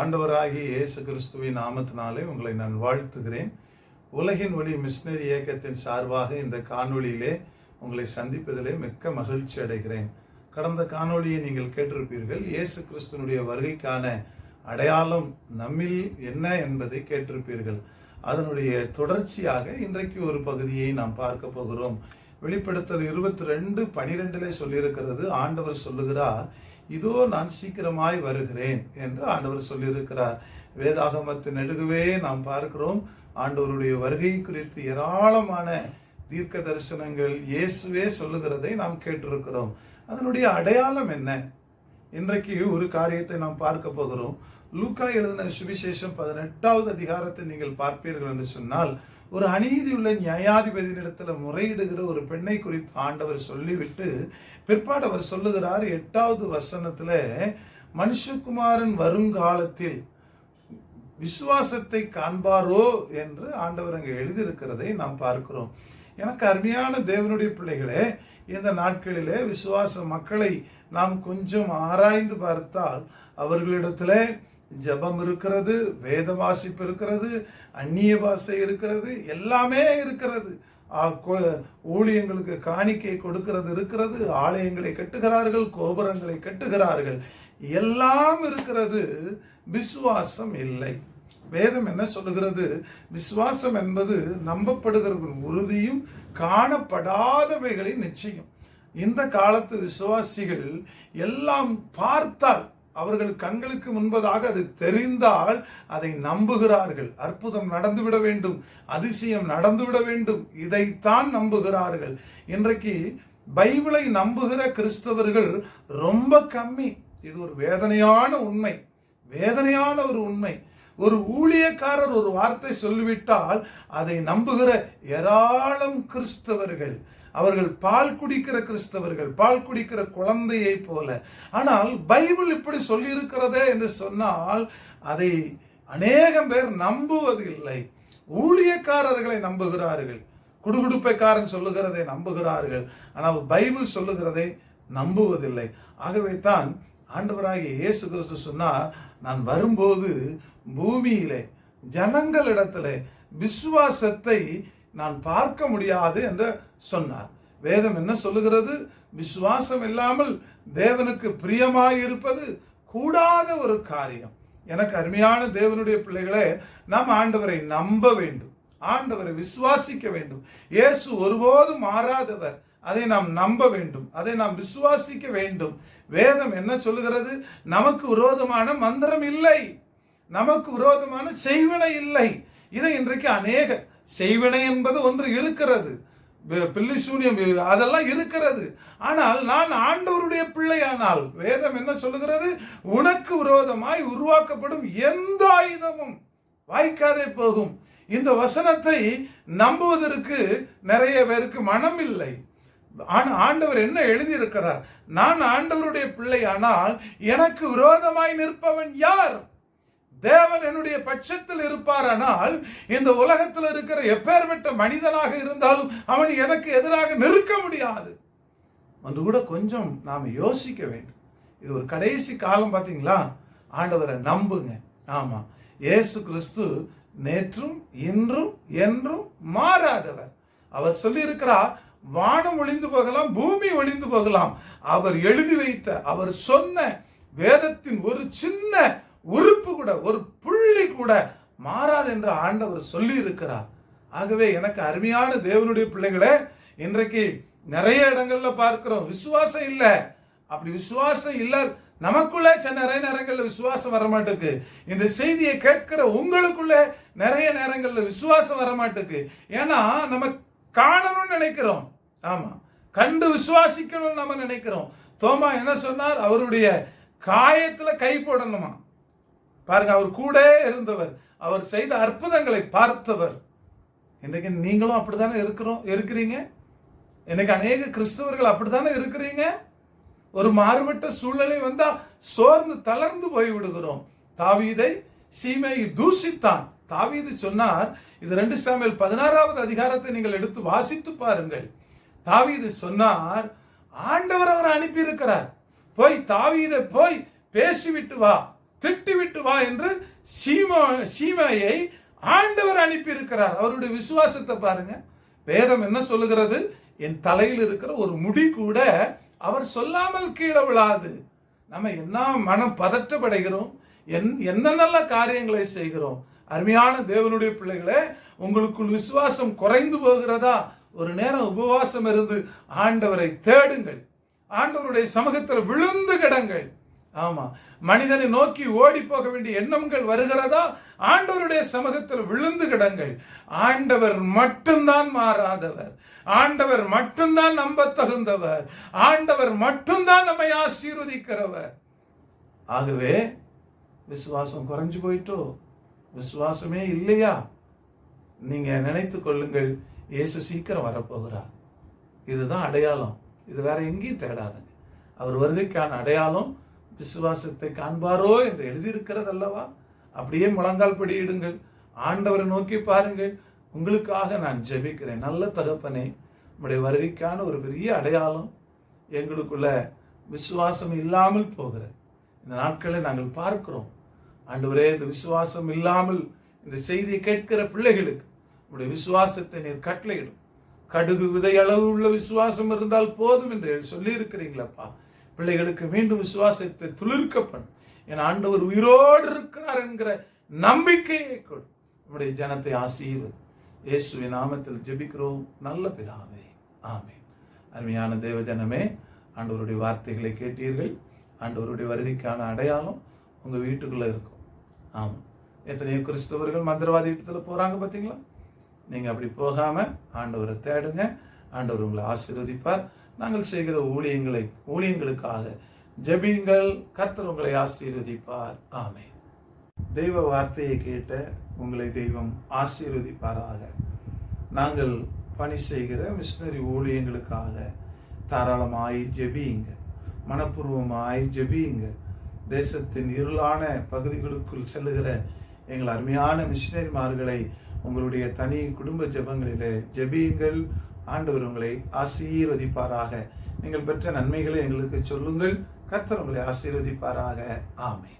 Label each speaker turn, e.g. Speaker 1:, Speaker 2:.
Speaker 1: ஆண்டவராகிய இயேசு கிறிஸ்துவின் நாமத்தினாலே உங்களை நான் வாழ்த்துகிறேன். உலகின் ஒளி மிஷினரி இயக்கத்தின் சார்பாக இந்த காணொளியிலே உங்களை சந்திப்பதிலே மிக்க மகிழ்ச்சி அடைகிறேன். கடந்த காணொளியை நீங்கள் கேட்டிருப்பீர்கள் இயேசு கிறிஸ்துவனுடைய வருகைக்கான அடையாளம் நம்மில் என்ன என்பதை கேட்டிருப்பீர்கள். அதனுடைய தொடர்ச்சியாக இன்றைக்கு ஒரு பகுதியை நாம் பார்க்க போகிறோம். வெளிப்படுத்தல் இருபத்தி ரெண்டு பனிரெண்டிலே சொல்லியிருக்கிறது ஆண்டவர் சொல்லுகிறார் இதோ நான் சீக்கிரமாய் வருகிறேன் என்று ஆண்டவர் சொல்லியிருக்கிறார். வேதாகமத்தின் நெடுகவே நாம் பார்க்கிறோம் ஆண்டவருடைய வருகை குறித்து ஏராளமான தீர்க்க தரிசனங்கள் இயேசுவே சொல்லுகிறதை நாம் கேட்டிருக்கிறோம். அதனுடைய அடையாளம் என்ன? இன்றைக்கு ஒரு காரியத்தை நாம் பார்க்க போகிறோம். லூக்கா எழுதின சுவிசேஷம் பதினெட்டாவது அதிகாரத்தை நீங்கள் பார்ப்பீர்கள் என்று சொன்னால் ஒரு அநீதியுள்ள நியாயாதிபதியிடத்தில் முறையிடுகிற ஒரு பெண்ணை குறித்து ஆண்டவர் சொல்லிவிட்டு பிற்பாடு அவர் சொல்லுகிறார் எட்டாவது வசனத்தில் மனுஷகுமாரன் வருங்காலத்தில் விசுவாசத்தை காண்பாரோ என்று ஆண்டவர் அங்கே எழுதியிருக்கிறதை நாம் பார்க்கிறோம். எனக்கு அருமையான தேவனுடைய பிள்ளைகளே இந்த நாட்களிலே விசுவாச மக்களை நாம் கொஞ்சம் ஆராய்ந்து பார்த்தால் அவர்களிடத்துல ஜபம் இருக்கிறது வேத வாசிப்பு இருக்கிறது அந்நிய பாஷை இருக்கிறது எல்லாமே இருக்கிறது. ஊழியங்களுக்கு காணிக்கை கொடுக்கிறது இருக்கிறது ஆலயங்களை கட்டுகிறார்கள் கோபுரங்களை கட்டுகிறார்கள். எல்லாம் இருக்கிறது விசுவாசம் இல்லை. வேதம் என்ன சொல்லுகிறது? விசுவாசம் என்பது நம்பப்படுகிற ஒரு உறுதியும் காணப்படாதவைகளின் நிச்சயம். இந்த காலத்து விசுவாசிகள் எல்லாம் பார்த்தால் அவர்கள் கண்களுக்கு முன்பதாக அது தெரிந்தால் அதை நம்புகிறார்கள். அற்புதம் நடந்துவிட வேண்டும். அதிசயம் நடந்துவிட வேண்டும். இதைத்தான் நம்புகிறார்கள். இன்றைக்கு பைபிளை நம்புகிற கிறிஸ்தவர்கள் ரொம்ப கம்மி. இது ஒரு வேதனையான உண்மை. வேதனையான ஒரு உண்மை. ஒரு ஊழியக்காரர் ஒரு வார்த்தை சொல்லிவிட்டால் அதை நம்புகிற ஏராளம் கிறிஸ்தவர்கள் அவர்கள் பால் குடிக்கிற கிறிஸ்தவர்கள் பால் குடிக்கிற குழந்தையை போல. ஆனால் பைபிள் இப்படி சொல்லியிருக்கிறதே என்று சொன்னால் அதை அநேகம் பேர் நம்புவதில்லை. ஊழியக்காரர்களை நம்புகிறார்கள். குடுகுடுப்பைக்காரன் சொல்லுகிறதை நம்புகிறார்கள். ஆனால் பைபிள் சொல்லுகிறதை நம்புவதில்லை. ஆகவே தான் ஆண்டவராகிய இயேசு கிறிஸ்து சொன்னால் நான் வரும்போது பூமியிலே ஜனங்களிடத்திலே விசுவாசத்தை நான் பார்க்க முடியாது என்று சொன்னார். வேதம் என்ன சொல்லுகிறது? விசுவாசம் இல்லாமல் தேவனுக்கு பிரியமாயிருப்பது கூடாத ஒரு காரியம். எனக்கு அருமையான தேவனுடைய பிள்ளைகளே நாம் ஆண்டவரை நம்ப வேண்டும். ஆண்டவரை விசுவாசிக்க வேண்டும். இயேசு ஒருபோதும் மாறாதவர். அதை நாம் நம்ப வேண்டும். அதை நாம் விசுவாசிக்க வேண்டும். வேதம் என்ன சொல்லுகிறது? நமக்கு விரோதமான மந்திரம் இல்லை. நமக்கு விரோதமான செய்வினை இல்லை. இதை இன்றைக்கு அநேக செய்வினை என்பது ஒன்று இருக்கிறது. பில்லிசூனியம் பில்லி அதெல்லாம் இருக்கிறது. ஆனால் நான் ஆண்டவருடைய பிள்ளையானால் வேதம் என்ன சொல்லுகிறது? உனக்கு விரோதமாய் உருவாக்கப்படும் எந்த ஆயுதமும் வாய்க்காதே போகும் இந்த வசனத்தை நம்புவதற்கு நிறைய பேருக்கு மனம் இல்லை. ஆனால் ஆண்டவர் என்ன எழுதியிருக்கிறார்? நான் ஆண்டவருடைய பிள்ளையானால் எனக்கு விரோதமாய் நிற்பவன் யார்? தேவன் என்னுடைய பட்சத்தில் இருப்பாரானால் இந்த உலகத்தில் இருக்கிற எப்பேற்பட்ட மனிதனாக இருந்தாலும் அவன் எனக்கு எதிராக நிற்க முடியாது. ஒன்று கூட கொஞ்சம் நாம் யோசிக்க வேண்டும். இது ஒரு கடைசி காலம் பார்த்தீங்களா? ஆண்டவரை நம்புங்க. ஆமா. இயேசு கிறிஸ்து நேற்றும் இன்றும் என்றும் மாறாதவர். அவர் சொல்லியிருக்கிறார் வானம் ஒளிந்து போகலாம் பூமி ஒளிந்து போகலாம். அவர் எழுதி வைத்த அவர் சொன்ன வேதத்தின் ஒரு சின்ன உறுப்பு கூட ஒரு கூட மாறாது என்று ஆண்டவர் சொல்லி இருக்கிறார் ஆகவே எனக்கு அருமையான தேவனுடைய பிள்ளைகளே இன்றைக்கு நிறைய இடங்கள்ல பார்க்கிறோம் விசுவாசம் இல்லை. அப்படி விசுவாசம் இல்லாத நமக்குள்ள சில நிறைய நேரங்களில் விசுவாசம் வர மாட்டேக்கு இந்த செய்தியை கேட்கிற உங்களுக்குள்ளே நிறைய நேரங்கள்ல விசுவாசம் வர மாட்டேக்கு ஏன்னா நம்ம காணணும்னு நினைக்கிறோம். ஆமா. கண்டு விசுவாசிக்கணும்னு நம்ம நினைக்கிறோம். தோமா என்ன சொன்னார்? அவருடைய காயத்துல கை போடணுமா? பாருங்க அவர் கூட இருந்தவர் அவர் செய்த அற்புதங்களை பார்த்தவர். இன்றைக்கு நீங்களும் அப்படித்தானே இருக்கிறோம் இருக்கிறீங்க? இன்னைக்கு அநேக கிறிஸ்தவர்கள் அப்படித்தானே இருக்கிறீங்க? ஒரு மாறுபட்ட சூழ்நிலை வந்தா சோர்ந்து தளர்ந்து போய் விடுகிறோம் தாவீதை சீமை தூசித்தான் தாவீது சொன்னார் இது ரெண்டு சாமியல் பதினாறாவது அதிகாரத்தை நீங்கள் எடுத்து வாசித்து பாருங்கள். தாவீது சொன்னார் ஆண்டவர் அவரை அனுப்பியிருக்கிறார். போய் தாவீதை போய் பேசிவிட்டு வா. திட்டிவிட்டு வா என்று சீமா சீமையை ஆண்டவர் அனுப்பியிருக்கிறார். அவருடைய விசுவாசத்தை பாருங்க. வேதம் என்ன சொல்லுகிறது? என் தலையில் இருக்கிற ஒரு முடி கூட அவர் சொல்லாமல் கீழே விழாது. நம்ம என்ன மனம் பதற்றப்படைகிறோம்? என் என்ன நல்ல காரியங்களை செய்கிறோம்? அருமையான தேவனுடைய பிள்ளைகளே உங்களுக்குள் விசுவாசம் குறைந்து போகிறதா? ஒரு நேரம் உபவாசம் இருந்து ஆண்டவரை தேடுங்கள். ஆண்டவருடைய சமூகத்தில் விழுந்து கிடங்கள். ஆமாம் மனிதனை நோக்கி ஓடி போக வேண்டிய எண்ணங்கள் வருகிறதா? ஆண்டவருடைய சமூகத்தில் விழுந்து கிடங்கள். ஆண்டவர் மட்டும்தான் மாறாதவர். ஆண்டவர் மட்டும்தான் நம்ப தகுந்தவர் ஆண்டவர் மட்டும்தான் நம்மை ஆசீர்வதிக்கிறவர். ஆகவே விசுவாசம் குறைஞ்சு போயிட்டோ? விசுவாசமே இல்லையா? நீங்க நினைத்து கொள்ளுங்கள் இயேசு சீக்கிரம் வரப்போகிறார். இதுதான் அடையாளம். இது வேற எங்கேயும் தேடாதுங்க. அவர் வருகைக்கான அடையாளம் விசுவாசத்தை காண்பாரோ என்று எழுதியிருக்கிறது அல்லவா அப்படியே முழங்கால் படியிடுங்கள். ஆண்டவரை நோக்கி பாருங்கள். உங்களுக்காக நான் ஜெபிக்கிறேன். நல்ல தகப்பனே நம்முடைய வருகைக்கான ஒரு பெரிய அடையாளம் எங்களுக்குள்ள விசுவாசம் இல்லாமல் போகிற இந்த நாட்களை நாங்கள் பார்க்கிறோம். ஆண்டவரே இந்த விசுவாசம் இல்லாமல் இந்த செய்தியை கேட்கிற பிள்ளைகளுக்கு உடைய விசுவாசத்தை நீர் கட்டளையிடும். கடுகு விதை அளவு உள்ள விசுவாசம் இருந்தால் போதும் என்று சொல்லி இருக்கிறீங்களப்பா. பிள்ளைகளுக்கு மீண்டும் விசுவாசத்தை துளிர்க்க பண்ணு. என் ஆண்டவர் உயிரோடு இருக்கிறார் என்கிற நம்பிக்கையை கொடு. நம்முடைய ஜனத்தை ஆசீர்வது. இயேசுவின் நாமத்தில் ஜெபிக்கிறோம். நல்ல பிதாவே. ஆமேன். அருமையான தேவஜனமே ஆண்டவருடைய வார்த்தைகளை கேட்டீர்கள். ஆண்டவருடைய வருகைக்கான அடையாளம் உங்கள் வீட்டுக்குள்ளே இருக்கும். ஆமாம். எத்தனையோ கிறிஸ்தவர்கள் மந்திரவாதி வீட்டத்தில் போகிறாங்க பார்த்தீங்களா நீங்கள் அப்படி போகாமல் ஆண்டவரை தேடுங்க. ஆண்டவர் உங்களை ஆசீர்வதிப்பார். நாங்கள் செய்கிற ஊழியங்களை ஊழியங்களுக்காக ஜெபியுங்கள் கர்த்தர் உங்களை ஆசீர்வதிப்பார். ஆமே தெய்வ வார்த்தையை கேட்ட உங்களை தெய்வம் ஆசீர்வதிப்பாராக. நாங்கள் பணி செய்கிற மிஷினரி ஊழியங்களுக்காக தாராளமாய் ஜெபியுங்க. மனப்பூர்வமாய் ஜெபியுங்க. தேசத்தின் இருளான பகுதிகளுக்குள் செல்லுகிற எங்கள் அருமையான மிஷினரிமார்களை உங்களுடைய தனி குடும்ப ஜபங்களிலே ஜெபியுங்கள். ஆண்டவர் உங்களை ஆசீர்வதிப்பாராக. நீங்கள் பெற்ற நன்மைகளை எங்களுக்கு சொல்லுங்கள். கர்த்தர் உங்களை ஆசீர்வதிப்பாராக. ஆமை